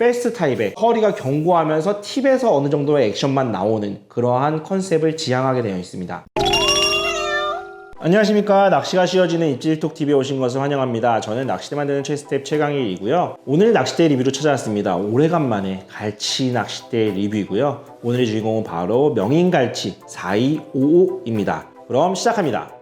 패스트 타입의 허리가 견고하면서 팁에서 어느 정도의 액션만 나오는 그러한 컨셉을 지향하게 되어 있습니다. 안녕하십니까 낚시가 쉬워지는 입질톡 TV에 오신 것을 환영합니다. 저는 낚시대 만드는 최스텝 최강일이고요. 오늘 낚시대 리뷰로 찾아왔습니다. 오래간만에 갈치 낚시대 리뷰이고요. 오늘의 주인공은 바로 명인갈치 4255입니다. 그럼 시작합니다.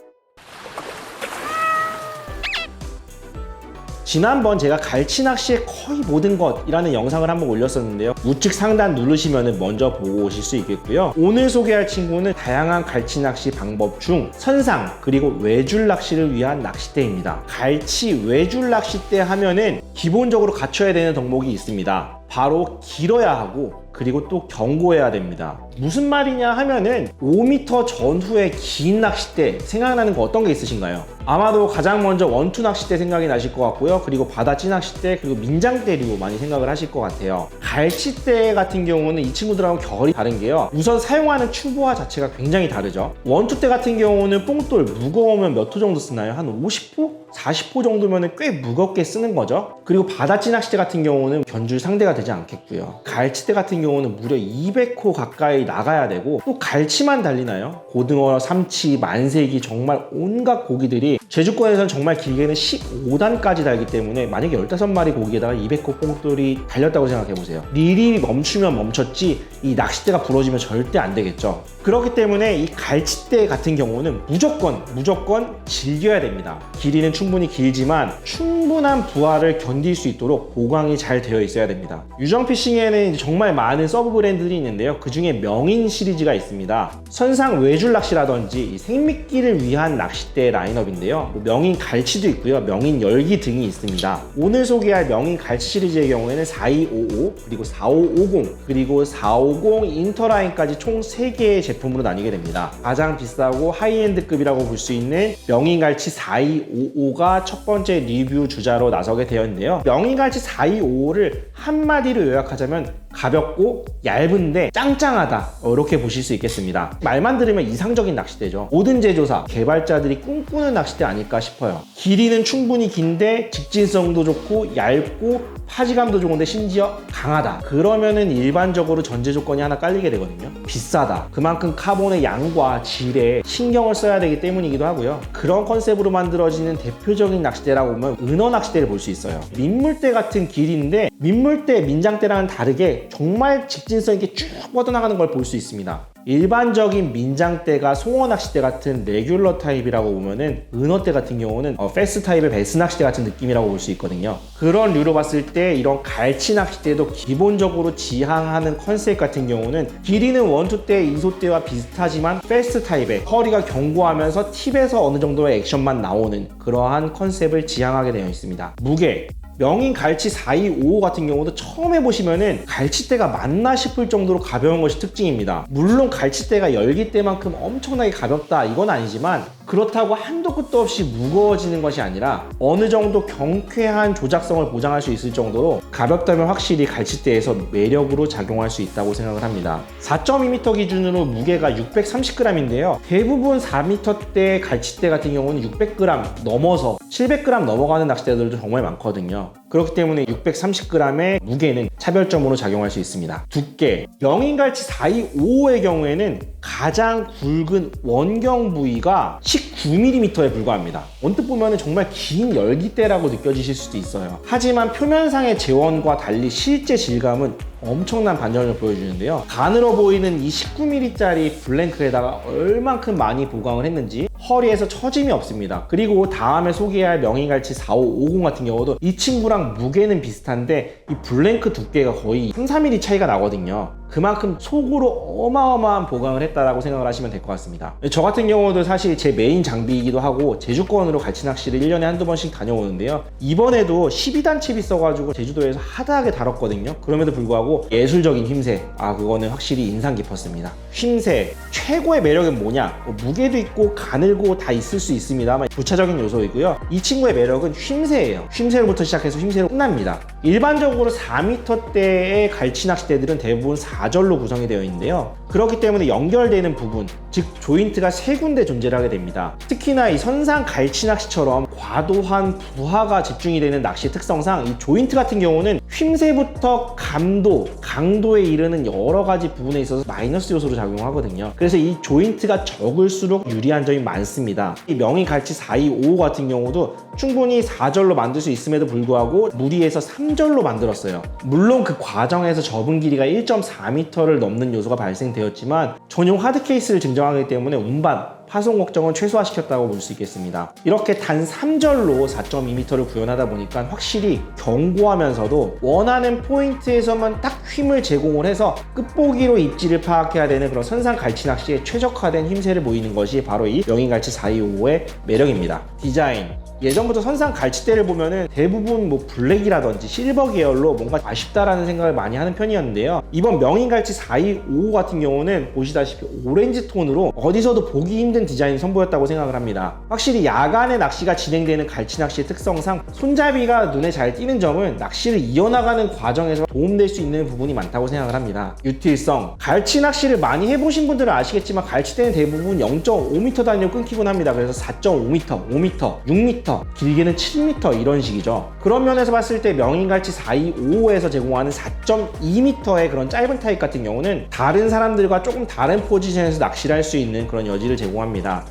지난번 제가 갈치 낚시의 거의 모든 것이라는 영상을 한번 올렸었는데요. 우측 상단 누르시면 먼저 보고 오실 수 있겠고요. 오늘 소개할 친구는 다양한 갈치 낚시 방법 중 선상 그리고 외줄 낚시를 위한 낚싯대입니다. 갈치 외줄 낚싯대 하면은 기본적으로 갖춰야 되는 덕목이 있습니다. 바로 길어야 하고 그리고 또 견고해야 됩니다. 무슨 말이냐 하면은 5m 전후의 긴 낚싯대 생각나는 거 어떤 게 있으신가요? 아마도 가장 먼저 원투 낚싯대 생각이 나실 것 같고요. 그리고 바다찌 낚싯대 그리고 민장대류 많이 생각을 하실 것 같아요. 갈치대 같은 경우는 이 친구들하고 결이 다른 게요. 우선 사용하는 추보화 자체가 굉장히 다르죠. 원투 대 같은 경우는 뽕돌 무거우면 몇 호 정도 쓰나요? 한 50호? 40호 정도면 꽤 무겁게 쓰는 거죠. 그리고 바다찌 낚싯대 같은 경우는 견줄 상대가 되지 않겠고요. 갈치대 같은 경우 는 무려 200호 가까이 나가야 되고 또 갈치만 달리나요? 고등어, 삼치, 만세기 정말 온갖 고기들이 제주권에서는 정말 길게는 15단까지 달기 때문에 만약에 15마리 고기에다가 200호 뽕돌이 달렸다고 생각해 보세요. 릴이 멈추면 멈췄지 이 낚싯대가 부러지면 절대 안 되겠죠. 그렇기 때문에 이 갈치대 같은 경우는 무조건 무조건 즐겨야 됩니다. 길이는 충분히 길지만 충분한 부하를 견딜 수 있도록 보강이 잘 되어 있어야 됩니다. 유정 피싱에는 정말 많은 서브 브랜드들이 있는데요. 그 중에 명인 시리즈가 있습니다. 선상 외줄 낚시라든지 생미끼를 위한 낚싯대 라인업인데요. 뭐 명인 갈치도 있고요. 명인 열기 등이 있습니다. 오늘 소개할 명인 갈치 시리즈의 경우에는 4255 그리고 4550 그리고 450 인터라인까지 총 3개의 제품으로 나뉘게 됩니다. 가장 비싸고 하이엔드급이라고 볼 수 있는 명인 갈치 4255가 첫 번째 리뷰 주자로 나서게 되었는데요. 명인 갈치 4255를 한마디로 요약하자면 가볍고 얇은데 짱짱하다. 이렇게 보실 수 있겠습니다. 말만 들으면 이상적인 낚싯대죠. 모든 제조사 개발자들이 꿈꾸는 낚싯대 아닐까 싶어요. 길이는 충분히 긴데 직진성도 좋고 얇고 파지감도 좋은데 심지어 강하다. 그러면은 일반적으로 전제 조건이 하나 깔리게 되거든요. 비싸다. 그만큼 카본의 양과 질에 신경을 써야 되기 때문이기도 하고요. 그런 컨셉으로 만들어지는 대표적인 낚싯대라고 보면 은어 낚싯대를 볼 수 있어요. 민물대 같은 길이인데 민물대 민장대랑은 다르게 정말 직진성 있게 쭉 뻗어나가는 걸 볼 수 있습니다. 일반적인 민장대가 송어 낚싯대 같은 레귤러 타입이라고 보면은 은어대 같은 경우는 어, 패스 타입의 베스 낚싯대 같은 느낌이라고 볼 수 있거든요. 그런 류로 봤을 때 이런 갈치 낚싯대도 기본적으로 지향하는 컨셉 같은 경우는 길이는 원투대, 이소대와 비슷하지만 패스트 타입의 허리가 견고하면서 팁에서 어느 정도의 액션만 나오는 그러한 컨셉을 지향하게 되어 있습니다. 무게 명인 갈치 4255 같은 경우도 처음 해보시면은 갈치대가 맞나 싶을 정도로 가벼운 것이 특징입니다. 물론 갈치대가 열기대만큼 엄청나게 가볍다 이건 아니지만 그렇다고 한도 끝도 없이 무거워지는 것이 아니라 어느 정도 경쾌한 조작성을 보장할 수 있을 정도로 가볍다면 확실히 갈치대에서 매력으로 작용할 수 있다고 생각을 합니다. 4.2m 기준으로 무게가 630g인데요. 대부분 4m대 갈치대 같은 경우는 600g 넘어서 700g 넘어가는 낚싯대들도 정말 많거든요. 그렇기 때문에 630g의 무게는 차별점으로 작용할 수 있습니다. 두께 영인갈치 425의 경우에는 가장 굵은 원경 부위가 19mm에 불과합니다. 언뜻 보면 정말 긴 열기대라고 느껴지실 수도 있어요. 하지만 표면상의 재원과 달리 실제 질감은 엄청난 반전을 보여주는데요. 가늘어 보이는 이 19mm짜리 블랭크에다가 얼만큼 많이 보강을 했는지 허리에서 처짐이 없습니다. 그리고 다음에 소개할 명인갈치 4550 같은 경우도 이 친구랑 무게는 비슷한데 이 블랭크 두께가 거의 3, 4mm 차이가 나거든요. 그만큼 속으로 어마어마한 보강을 했다라고 생각을 하시면 될 것 같습니다. 저 같은 경우도 사실 제 메인 장비이기도 하고 제주권으로 갈치 낚시를 1년에 한두 번씩 다녀오는데요. 이번에도 12단 칩이 있어가지고 제주도에서 하다하게 다뤘거든요. 그럼에도 불구하고 예술적인 힘새, 아 그거는 확실히 인상 깊었습니다. 힘새, 최고의 매력은 뭐냐? 뭐 무게도 있고 가늘고 다 있을 수 있습니다만 부차적인 요소이고요. 이 친구의 매력은 힘새예요. 힘새로부터 시작해서 힘새로 끝납니다. 일반적으로 4m대의 갈치 낚시대들은 대부분 4 절로 구성이 되어 있는데요. 그렇기 때문에 연결되는 부분, 즉 조인트가 세 군데 존재를 하게 됩니다. 특히나 이 선상 갈치 낚시처럼 과도한 부하가 집중이 되는 낚시 특성상 이 조인트 같은 경우는 휨새부터 감도, 강도에 이르는 여러 가지 부분에 있어서 마이너스 요소로 작용하거든요. 그래서 이 조인트가 적을수록 유리한 점이 많습니다. 이 명인 갈치 425 같은 경우도 충분히 4절로 만들 수 있음에도 불구하고 무리해서 3절로 만들었어요. 물론 그 과정에서 접은 길이가 1.4m를 넘는 요소가 발생되었지만 전용 하드 케이스를 증정하기 때문에 운반, 파손 걱정은 최소화시켰다고 볼 수 있겠습니다. 이렇게 단 3절로 4.2m를 구현하다 보니까 확실히 견고하면서도 원하는 포인트에서만 딱 힘을 제공을 해서 끝보기로 입지를 파악해야 되는 그런 선상 갈치 낚시에 최적화된 힘새를 보이는 것이 바로 이 명인갈치 4255의 매력입니다. 디자인, 예전부터 선상 갈치대를 보면은 대부분 뭐 블랙이라든지 실버 계열로 뭔가 아쉽다라는 생각을 많이 하는 편이었는데요. 이번 명인 갈치 4255 같은 경우는 보시다시피 오렌지 톤으로 어디서도 보기 힘든 디자인을 선보였다고 생각을 합니다. 확실히 야간에 낚시가 진행되는 갈치 낚시의 특성상 손잡이가 눈에 잘 띄는 점은 낚시를 이어나가는 과정에서 도움될 수 있는 부분이 많다고 생각을 합니다. 유틸성, 갈치 낚시를 많이 해보신 분들은 아시겠지만 갈치대는 대부분 0.5m 단위로 끊기곤 합니다. 그래서 4.5m, 5m, 6m, 길게는 7m 이런 식이죠. 그런 면에서 봤을 때 명인갈치 4255에서 제공하는 4.2m의 그런 짧은 타입 같은 경우는 다른 사람들과 조금 다른 포지션에서 낚시를 할 수 있는 그런 여지를 제공합니다.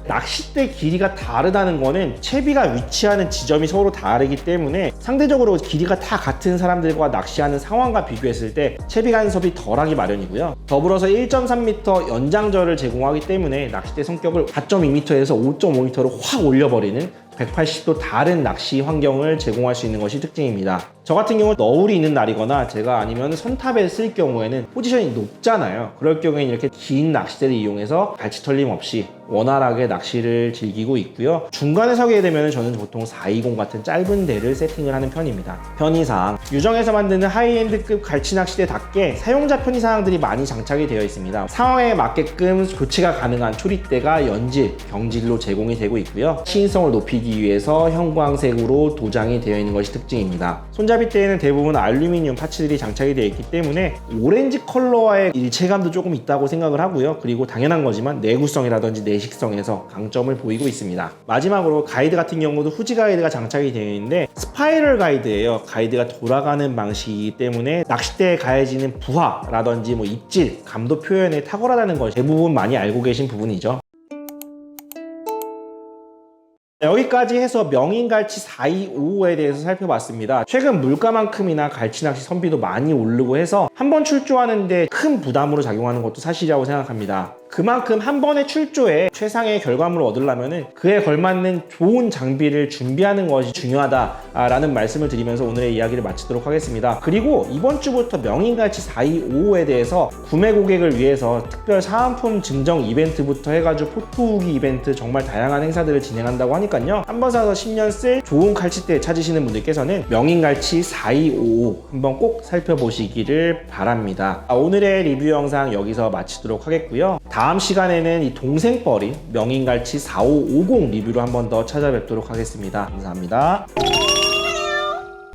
낚싯대 길이가 다르다는 거는 채비가 위치하는 지점이 서로 다르기 때문에 상대적으로 길이가 다 같은 사람들과 낚시하는 상황과 비교했을 때 채비 간섭이 덜하기 마련이고요. 더불어서 1.3m 연장절을 제공하기 때문에 낚싯대 성격을 4.2m에서 5.5m로 확 올려버리는 180도 다른 낚시 환경을 제공할 수 있는 것이 특징입니다. 저 같은 경우 너울이 있는 날이거나 제가 아니면 선탑에 쓸 경우에는 포지션이 높잖아요. 그럴 경우에는 이렇게 긴 낚싯대를 이용해서 갈치 털림 없이 원활하게 낚시를 즐기고 있고요. 중간에 서게 되면 저는 보통 420 같은 짧은 대를 세팅을 하는 편입니다. 편의상 유정에서 만드는 하이엔드급 갈치 낚싯대답게 사용자 편의사항들이 많이 장착이 되어 있습니다. 상황에 맞게끔 교체가 가능한 초리대가 연질, 경질로 제공이 되고 있고요. 시인성을 높이기 위해서 형광색으로 도장이 되어 있는 것이 특징입니다. 손잡이대에는 대부분 알루미늄 파츠들이 장착이 되어 있기 때문에 오렌지 컬러와의 일체감도 조금 있다고 생각을 하고요. 그리고 당연한 거지만 내구성이라든지 내식성에서 강점을 보이고 있습니다. 마지막으로 가이드 같은 경우도 후지 가이드가 장착이 되어 있는데 스파이럴 가이드예요. 가이드가 돌아가는 방식이기 때문에 낚싯대에 가해지는 부하라든지 뭐 입질, 감도 표현에 탁월하다는 걸 대부분 많이 알고 계신 부분이죠. 여기까지 해서 명인갈치 425에 대해서 살펴봤습니다. 최근 물가만큼이나 갈치 낚시 선비도 많이 오르고 해서 한 번 출조하는데 큰 부담으로 작용하는 것도 사실이라고 생각합니다. 그만큼 한 번의 출조에 최상의 결과물을 얻으려면 그에 걸맞는 좋은 장비를 준비하는 것이 중요하다라는 말씀을 드리면서 오늘의 이야기를 마치도록 하겠습니다. 그리고 이번 주부터 명인갈치 425에 대해서 구매 고객을 위해서 특별 사은품 증정 이벤트부터 해가지고 포토후기 이벤트 정말 다양한 행사들을 진행한다고 하니까요. 한 번 사서 10년 쓸 좋은 갈치대 찾으시는 분들께서는 명인갈치 4255 한번 꼭 살펴보시기를 바랍니다. 아, 오늘의 리뷰 영상 여기서 마치도록 하겠고요. 다음 시간에는 이 동생뻘인 명인갈치 4550 리뷰로 한 번 더 찾아뵙도록 하겠습니다. 감사합니다.